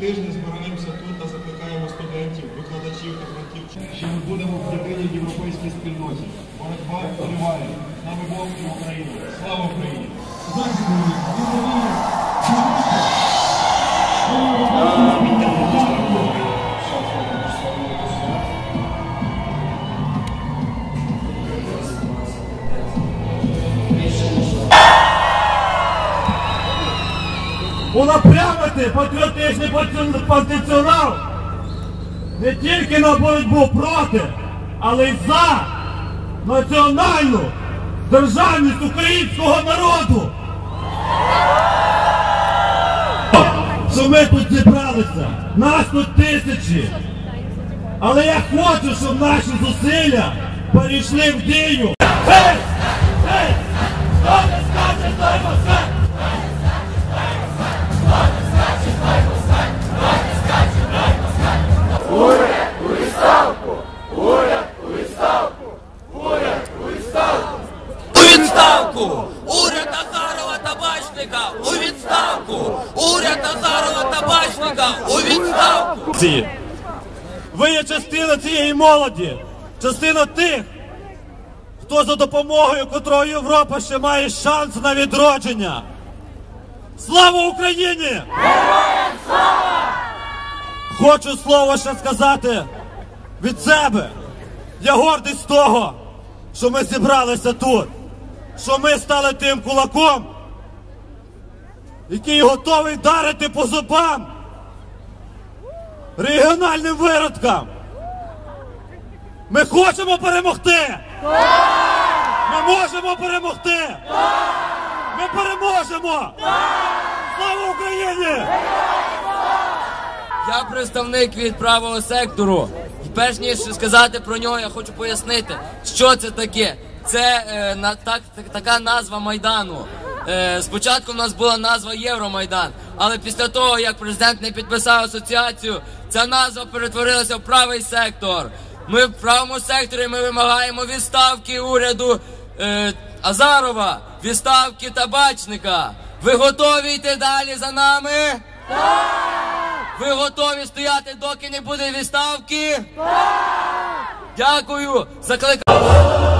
Тижні збираємося тут та закликаємо студентів, викладачів та фронтівців. Що ми будемо в єдиній європейській спільноті. Боротьба триває. Нами Бог і Україні. Слава Україні! Унапрямити патріотичний потенціал не тільки на боротьбу проти, але й за національну державність українського народу. Що ми тут зібралися, нас тут тисячі. Але я хочу, щоб наші зусилля перейшли в дію. Гей! Гей! Хто не скаже, той москаль! У відставку! Уряд Азарова табачника! У відставку! Уряд Азарова табачника! У відставку! Ви є частина цієї молоді, частина тих, хто за допомогою котрої Європа ще має шанс на відродження. Слава Україні! Хочу слово ще сказати від себе. Я гордий з того, що ми зібралися тут, що ми стали тим кулаком, який готовий вдарити по зубам регіональним виродкам. Ми хочемо перемогти. Ми можемо перемогти. Ми переможемо. Слава Україні! Я представник від правого сектору. І перш ніж сказати про нього, я хочу пояснити, що це таке. Це е, на, так, так- така назва Майдану. Е, спочатку в нас була назва Євромайдан, але після того, як президент не підписав асоціацію, ця назва перетворилася в правий сектор. Ми в правому секторі ми вимагаємо відставки уряду е, Азарова, відставки табачника. Ви готові йти далі за нами? Ви готові стояти, доки не буде відставки? Так! Дякую. Закликаю.